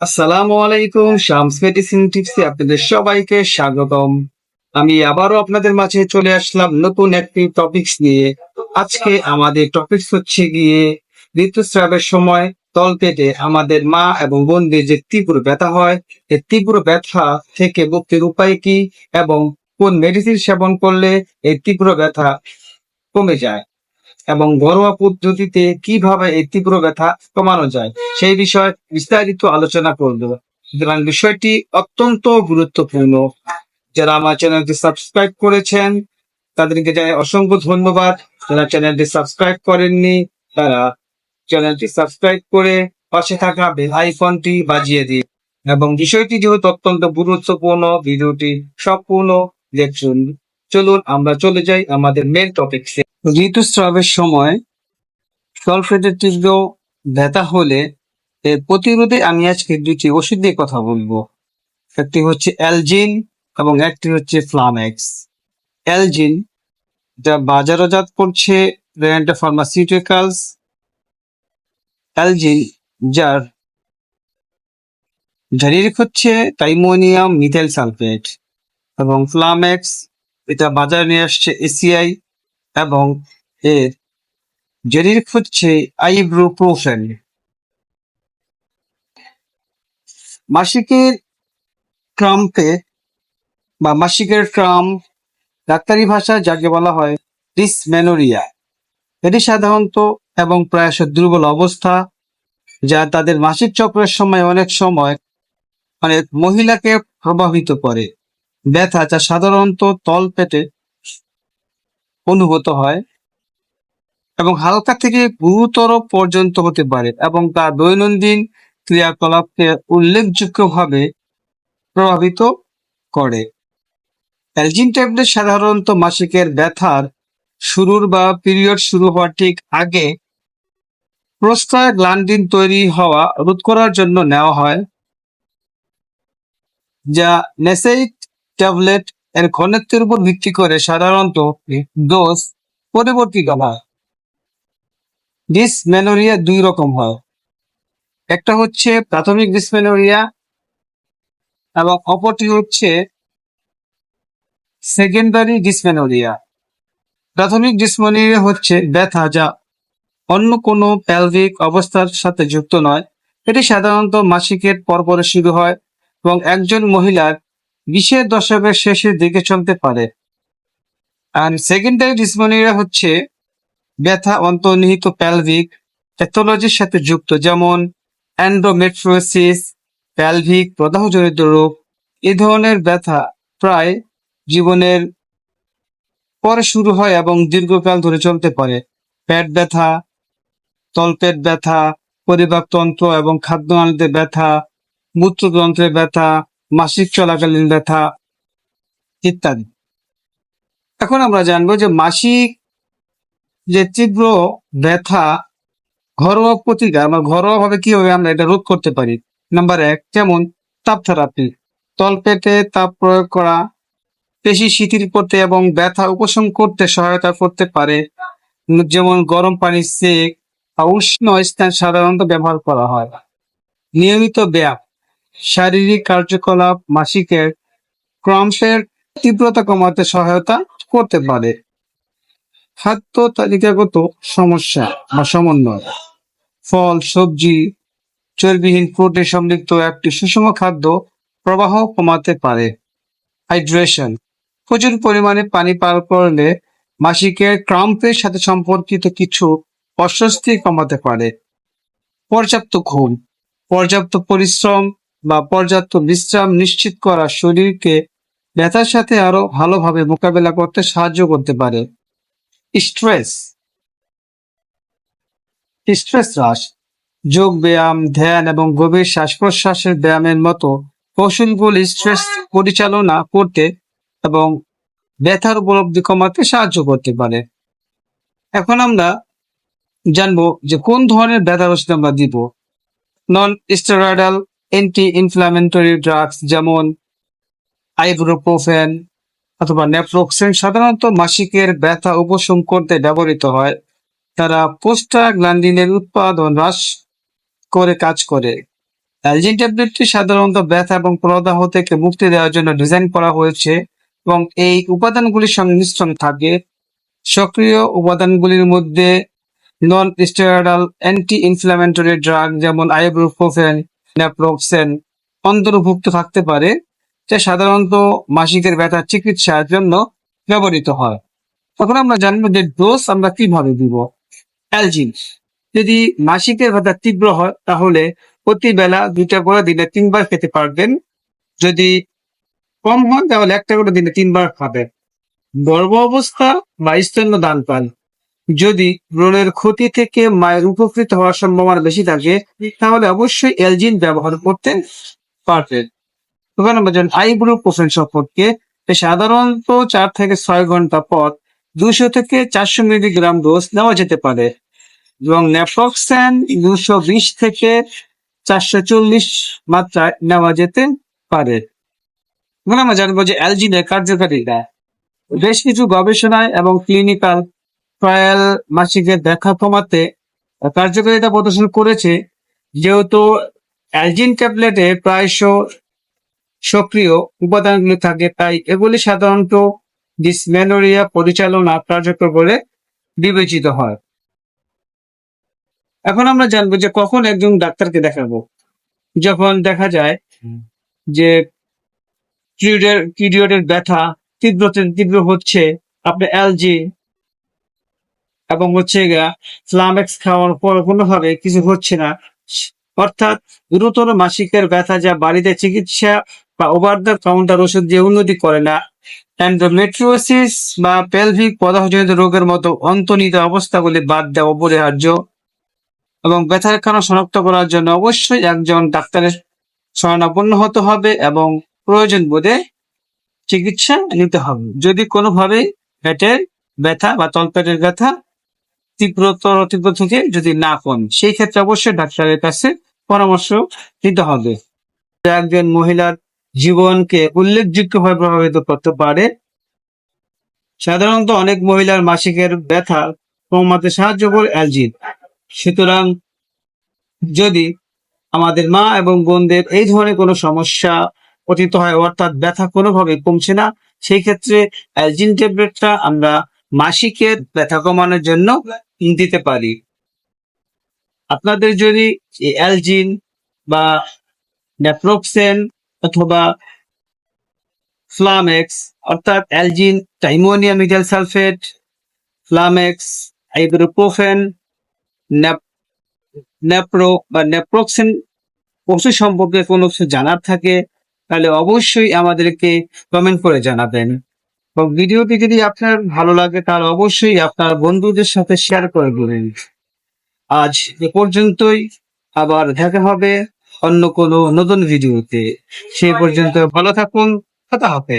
আসসালামু আলাইকুম, শামস মেডিসিন টিপসে আপনাদের সবাইকে স্বাগতম। আমি আবারও আপনাদের মাঝে চলে আসলাম নতুন একটি টপিকস নিয়ে। আজকে আমাদের টপিকস হচ্ছে গিয়ে ঋতুস্রাবের সময় তলপেটে আমাদের মা এবং বোনদের যে তীব্র ব্যথা হয় এই তীব্র ব্যথা থেকে মুক্তির উপায় কি এবং কোন মেডিসিন সেবন করলে এই তীব্র ব্যথা কমে যায় এবং ঘরোয়া পদ্ধতিতে কীভাবে এই তীব্র ব্যথা কমানো যায়? সেই বিষয়ে বিস্তারিত আলোচনা করব সুতরাং বিষয়টি অত্যন্ত গুরুত্বপূর্ণ। যারা আমার চ্যানেলটি সাবস্ক্রাইব করেছেন, তাদেরকে জানাই অসংখ্য ধন্যবাদ। যারা চ্যানেলটি সাবস্ক্রাইব করেননি, তারা চ্যানেলটি সাবস্ক্রাইব করে পাশে থাকা বেল বাজিয়ে দিন। এবং বিষয়টি যেহেতু অত্যন্ত গুরুত্বপূর্ণ, ভিডিওটি সম্পূর্ণ দেখুন। চলুন আমরা চলে যাই আমাদের মেন টপিকসে ঋতুস্রাবের সময় সলফেটের তীব্র ব্যথা হলে এর প্রতিরোধে আমি আজকে দুটি ওষুধ নিয়ে কথা বলব। একটি হচ্ছে অ্যালজিন এবং একটি হচ্ছে ফ্লামেক্স। অ্যালজিন যা বাজারজাত করছে রেন্টা ফার্মাসিউটিক্যালস। অ্যালজিন যার জেনেরিক হচ্ছে টাইমোনিয়াম মিথাইল সালফেট এবং ফ্লামেক্স এটা বাজারে নিয়ে আসছে এসিআই এবং এর জেরিক হচ্ছে আইব্রোপ্রোফেন। মাসিকের ক্রাম্পে বা মাসিকের ক্রাম ডাক্তারি ভাষায় যাকে বলা হয় ডিসমেনোরিয়া এটি সাধারণত এবং প্রায়শ দুর্বল অবস্থা যা তাদের মাসিক চক্রের সময় অনেক সময় অনেক মহিলাকে প্রভাবিত করে। ব্যথা যা সাধারণত তল পেটে অনুভূত হয় এবং হালকা থেকে গুরুতর পর্যন্ত হতে পারে এবং তার দৈনন্দিন ক্রিয়াকলাপকে উল্লেখযোগ্যভাবে প্রভাবিত করে। অ্যালজিন ট্যাবলেট সাধারণত মাসিকের ব্যথার শুরুর বা পিরিয়ড শুরু হওয়ার ঠিক আগে প্রস্তায় গ্লান্ডিন তৈরি হওয়া রোধ করার জন্য নেওয়া হয়, যা নেসেইট ট্যাবলেট এর ঘনত্বের উপর ভিত্তি করে সাধারণত ডোজ পরিবর্তিত হয়। ডিসমেনোরিয়া দুই রকম হয়। একটা হচ্ছে প্রাথমিক ডিসমেনোরিয়া এবং অপরটি হচ্ছে সেকেন্ডারি ডিসমেনোরিয়া প্রাথমিক ডিসমেনোরিয়া হচ্ছে ব্যথা যা অন্য কোনো প্যালভিক অবস্থার সাথে যুক্ত নয়। এটি সাধারণত মাসিকের পরপরে শুরু হয় এবং একজন মহিলার বিশের দশকের শেষের দিকে চলতে পারে। আর সেকেন্ডারি ডিসমেনোরিয়া হচ্ছে ব্যথা অন্তর্নিহিত প্যালভিক প্যাথোলজির সাথে যুক্ত, যেমন অ্যান্ড্রোমেট্রোসিস প্যালভিক প্রদাহজনিত রোগ, এ ধরনের ব্যথা প্রায় জীবনের পরে শুরু হয় এবং দীর্ঘকাল ধরে চলতে পারে। পেট ব্যথা, তলপেট ব্যথা পরিপাকতন্ত্র এবং খাদ্যনালীতে ব্যথা, মূত্রতন্ত্রে ব্যথা, মাসিক চলাকালীন ব্যথা ইত্যাদি। এখন আমরা জানব যে মাসিক যে তীব্র ব্যথা ঘরোয়া প্রতিকার বা ঘরোয়া ভাবে কীভাবে আমরা এটা রোধ করতে পারি? নাম্বার এক, যেমন তাপ থেরাপি তলপেটে তাপ প্রয়োগ করা, পেশি শিথিল করতে এবং ব্যথা উপশম করতে সহায়তা করতে পারে। যেমন গরম পানি সেক বা উষ্ণ স্থান সাধারণত ব্যবহার করা হয়। নিয়মিত ব্যায়াম, শারীরিক কার্যকলাপ, মাসিকের ক্রমশের তীব্রতা কমাতে সহায়তা করতে পারে। খাদ্য তালিকাগত সমস্যা বা সমন্বয়। ফল, সবজি, চর্বিহীন প্রোটিন সমৃদ্ধ একটি সুষম খাদ্য প্রবাহ কমাতে পারে। হাইড্রেশন প্রচুর পরিমাণে পানি পান করলে মাসিকের ক্রাম্পের সাথে সম্পর্কিত কিছু অস্বস্তি কমাতে পারে। পর্যাপ্ত ঘুম, পর্যাপ্ত পরিশ্রম বা পর্যাপ্ত বিশ্রাম নিশ্চিত করা শরীরকে ব্যথার সাথে আরও ভালোভাবে মোকাবেলা করতে সাহায্য করতে পারে। স্ট্রেস স্ট্রেস হ্রাস যোগ ব্যায়াম, ধ্যান এবং গভীর শ্বাস প্রশ্বাসের ব্যায়ামের মতো কৌশলগুলি স্ট্রেস পরিচালনা করতে এবং ব্যথার উপলব্ধি কমাতে সাহায্য করতে পারে। এখন আমরা জানব যে কোন ধরনের ব্যথার ওষুধ আমরা দিব। Non steroidal anti inflammatory drugs যেমন আইব্রোপ্রোফেন অথবা নেপ্রোক্সেন সাধারণত মাসিকের ব্যথা উপশম করতে ব্যবহৃত হয়। তারা পোস্টাগ্ল্যান্ডিনের উৎপাদন হ্রাস করে কাজ করে। অ্যালজিন ট্যাবলেটটি সাধারণত ব্যথা এবং প্রদাহ থেকে মুক্তি দেওয়ার জন্য ডিজাইন করা হয়েছে এবং এই উপাদানগুলির সংমিশ্রণ থাকে। সক্রিয় উপাদানগুলির মধ্যে non steroidal anti inflammatory drug যেমন আইব্রোফোফেন ন্যাপ্রোক্সেন অন্তর্ভুক্ত থাকতে পারে। যা সাধারণত মাসিকের ব্যথার চিকিৎসার জন্য ব্যবহৃত হয়। তখন আমরা জানব যে ডোজ আমরা কীভাবে দিব। অ্যালজিন যদি মাসিকের ব্যথা তীব্র হয়, তাহলে প্রতি বেলা দুইটা করে দিনে তিনবার খেতে পারবেন। যদি কম হয় তাহলে একটা করে দিনে তিনবার খাবেন। গর্ভ অবস্থা বা স্তন্য দান পান। যদি ব্রণের ক্ষতি থেকে মায়ের উপকৃত হওয়ার সম্ভাবনা বেশি থাকে, তাহলে অবশ্যই এলজিন ব্যবহার করতে পারবেন। তখন আমরা জানি আইব্রোপ্রোফেন সম্পর্কে। সাধারণত চার থেকে ছয় ঘণ্টা পর দুশো থেকে চারশো মিলিগ্রাম ডোজ নেওয়া যেতে পারে। এবং নেফ্রক্সেন দুশো বিশ থেকে চারশো চল্লিশ মাত্রায় নেওয়া যেতে পারে। আমরা জানব যে অ্যালজিনের কার্যকারিতা। বেশ কিছু গবেষণায় এবং ক্লিনিক্যাল ট্রায়াল মাসিকের দেখা কমাতে কার্যকারিতা প্রদর্শন করেছে। যেহেতু অ্যালজিন ট্যাবলেটে প্রায়শ সক্রিয় উপাদানগুলি থাকে। তাই এগুলি সাধারণত ডিসমেনোরিয়া পরিচালনা কার্যকর বলে বিবেচিত হয়। এখন আমরা জানব যে কখন একজন ডাক্তারকে দেখাবো। যখন দেখা যায় যে পিরিয়ডের পিরিয়ডের ব্যথা তীব্র তীব্র হচ্ছে আপনি অ্যালজি এবং হচ্ছে গা ফ্লামেক্স খাওয়ার পর কোনোভাবে কিছু হচ্ছে না। অর্থাৎ গুরুতর মাসিকের ব্যথা যা বাড়িতে চিকিৎসা বা ওভার দ্য কাউন্টার ওষুধ দিয়ে উন্নতি করে না। অ্যান্ড্রোমেট্রিওসিস বা পেলভিক পদার্থজনিত রোগের মতো অন্তর্নিহিত অবস্থাগুলি বাদ দেওয়া অপরিহার্য এবং ব্যথার কারণ শনাক্ত করার জন্য অবশ্যই একজন ডাক্তারের শরণাপন্ন হতে হবে এবং প্রয়োজন বোধে চিকিৎসা নিতে হবে। যদি কোনোভাবে পেটের ব্যথা বা তলপেটের ব্যথা তীব্রতর তীব্র থেকে যদি না কম সেই ক্ষেত্রে অবশ্যই ডাক্তারের কাছে পরামর্শ নিতে হবে। একজন মহিলার জীবনকে উল্লেখযোগ্যভাবে প্রভাবিত করতে পারে। সাধারণত অনেক মহিলার মাসিকের ব্যথা কমাতে সাহায্য করে অ্যালজিন সুতরাং যদি আমাদের মা এবং বোনদের এই ধরনের কোনো সমস্যা পতিত হয়, অর্থাৎ ব্যথা কোনোভাবে কমছে না, সেই ক্ষেত্রে অ্যালজিন ট্যাবলেটটা আমরা মাসিকের ব্যথা কমানোর জন্য দিতে পারি। আপনাদের যদি অ্যালজিন বা নেপ্রোক্সেন অথবা ফ্লামেক্স, অর্থাৎ Algin tiemonium methyl sulphate, Flamex, ibuprofen নেপ্রো বা নেপ্রোক্সেন ওষুধ সম্পর্কে কোনো কিছু জানার থাকে, তাহলে অবশ্যই আমাদেরকে কমেন্ট করে জানাবেন। এবং ভিডিওটি যদি আপনার ভালো লাগে, তাহলে অবশ্যই আপনার বন্ধুদের সাথে শেয়ার করে দেবেন। আজ এ পর্যন্তই। আবার দেখা হবে অন্য কোনো নতুন ভিডিওতে। সে পর্যন্ত ভালো থাকুন। কথা হবে